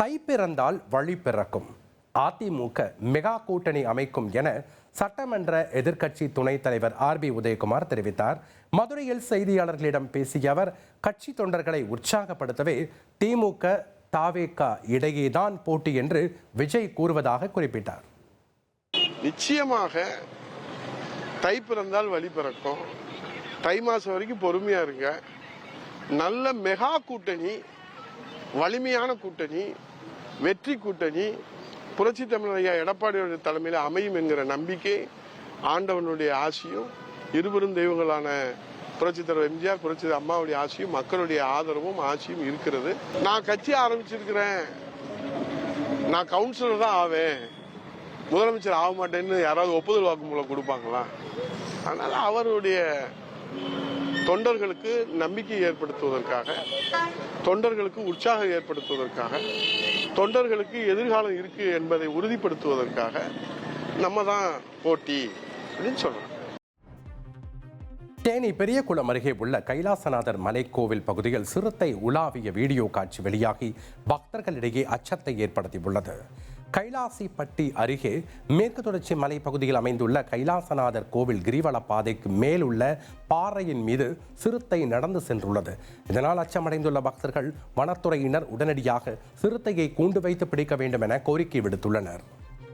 தை பிறந்தால் வழி பிறக்கும். அதிமுக மெகா கூட்டணி அமைக்கும் என சட்டமன்ற எதிர்க்கட்சி துணைத் தலைவர் ஆர் பி உதயகுமார் தெரிவித்தார். மதுரையில் செய்தியாளர்களிடம் பேசிய அவர் கட்சி தொண்டர்களை உற்சாகப்படுத்தவே திமுக தாவேகா இடையேதான் போட்டி என்று விஜய் கூறுவதாக குறிப்பிட்டார். நிச்சயமாக தை பிறந்தால் வழி பிறக்கும். தை மாதம் வரைக்கும் பொறுமையாக இருங்க. நல்ல மெகா கூட்டணி வலிமையான கூட்டணி வெற்றி கூட்டணி புரட்சி தமிழர் ஐயா எடப்பாடியோட தலைமையில் அமையும் என்கிற நம்பிக்கை ஆண்டவனுடைய ஆசியும் இருவரும் தெய்வங்களான புரட்சி தலைவர் எம்ஜிஆர் புரட்சி அம்மாவுடைய ஆசியும் மக்களுடைய ஆதரவும் ஆசியும் இருக்கிறது. நான் கட்சி ஆரம்பிச்சிருக்கிறேன். நான் கவுன்சிலர் தான் ஆவேன். முதலமைச்சர் ஆக மாட்டேன்னு யாராவது ஒப்புதல் வாக்குமூலம் கொடுப்பாங்களா? அதனால அவருடைய தொண்டர்களுக்கு நம்பிக்கை ஏற்படுத்துவதற்காக தொண்டர்களுக்கு உற்சாகம் ஏற்படுத்துவதற்காக தொண்டர்களுக்கு எதிர்காலம் இருக்கு என்பதை உறுதிப்படுத்துவதற்காக நம்ம தான் போட்டி அப்படின்னு சொல்றோம். தேனி பெரியகுளம் அருகே உள்ள கைலாசநாதர் மலைக்கோவில் பகுதியில் சிறுத்தை உலாவிய வீடியோ காட்சி வெளியாகி பக்தர்களிடையே அச்சத்தை ஏற்படுத்தியுள்ளது. கைலாசிப்பட்டி அருகே மேற்கு தொடர்ச்சி மலை பகுதியில் அமைந்துள்ள கைலாசநாதர் கோவில் கிரிவல பாதைக்கு மேலுள்ள பாறையின் மீது சிறுத்தை நடந்து சென்றுள்ளது. இதனால் அச்சமடைந்துள்ள பக்தர்கள் வனத்துறையினர் உடனடியாக சிறுத்தையை கூண்டு வைத்து பிடிக்க வேண்டும் என கோரிக்கை விடுத்துள்ளனர்.